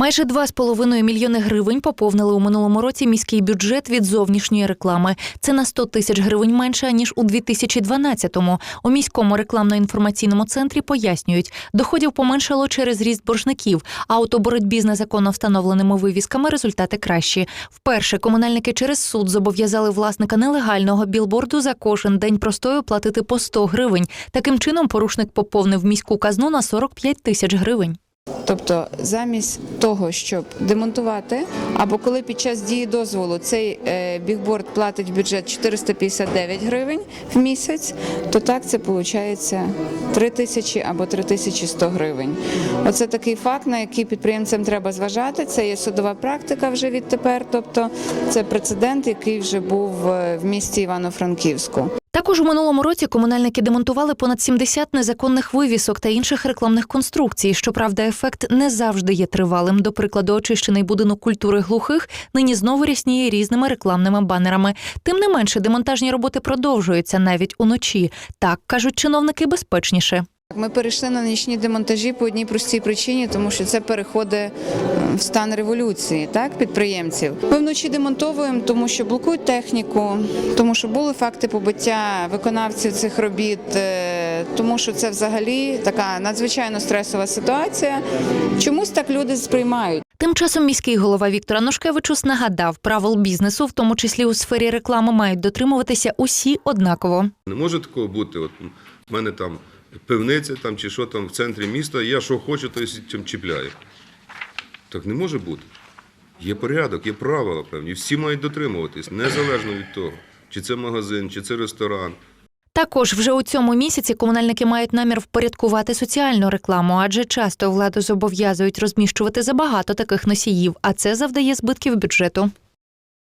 Майже 2,5 мільйони гривень поповнили у минулому році міський бюджет від зовнішньої реклами. Це на 100 тисяч гривень менше ніж у 2012-му. У міському рекламно-інформаційному центрі пояснюють, доходів поменшало через ріст боржників. А от у боротьбі з незаконно встановленими вивісками результати кращі. Вперше комунальники через суд зобов'язали власника нелегального білборду за кожен день простою платити по 100 гривень. Таким чином порушник поповнив міську казну на 45 тисяч гривень. Тобто, замість того, щоб демонтувати, або коли під час дії дозволу цей е, бігборд платить в бюджет 459 гривень в місяць, то так це виходить 3 тисячі або 3100 гривень. Оце такий факт, на який підприємцям треба зважати. Це є судова практика вже відтепер. Тобто, це прецедент, який вже був е, в місті Івано-Франківську. Також у минулому році комунальники демонтували понад 70 незаконних вивісок та інших рекламних конструкцій. Щоправда, ефект не завжди є тривалим. До прикладу, очищений будинок культури глухих нині знову рясніє різними рекламними банерами. Тим не менше, демонтажні роботи продовжуються навіть уночі. Так кажуть чиновники безпечніше. Ми перейшли на нічні демонтажі по одній простій причині, тому що це переходить е, в стан революції, так підприємців. Ми вночі демонтовуємо, тому що блокують техніку, тому що були факти побиття виконавців цих робіт, е, тому що це взагалі така надзвичайно стресова ситуація. Чомусь так люди сприймають. Тим часом міський голова Віктор Анушкевичус нагадав, правил бізнесу, в тому числі у сфері реклами, мають дотримуватися усі однаково. Не може такого бути. От в мене там пивниця там, чи що там в центрі міста, я що хочу, то цим чіпляю. Так не може бути. Є порядок, є правила певні. Всі мають дотримуватись, незалежно від того, чи це магазин, чи це ресторан. Також вже у цьому місяці комунальники мають намір впорядкувати соціальну рекламу, адже часто владу зобов'язують розміщувати забагато таких носіїв, а це завдає збитків бюджету.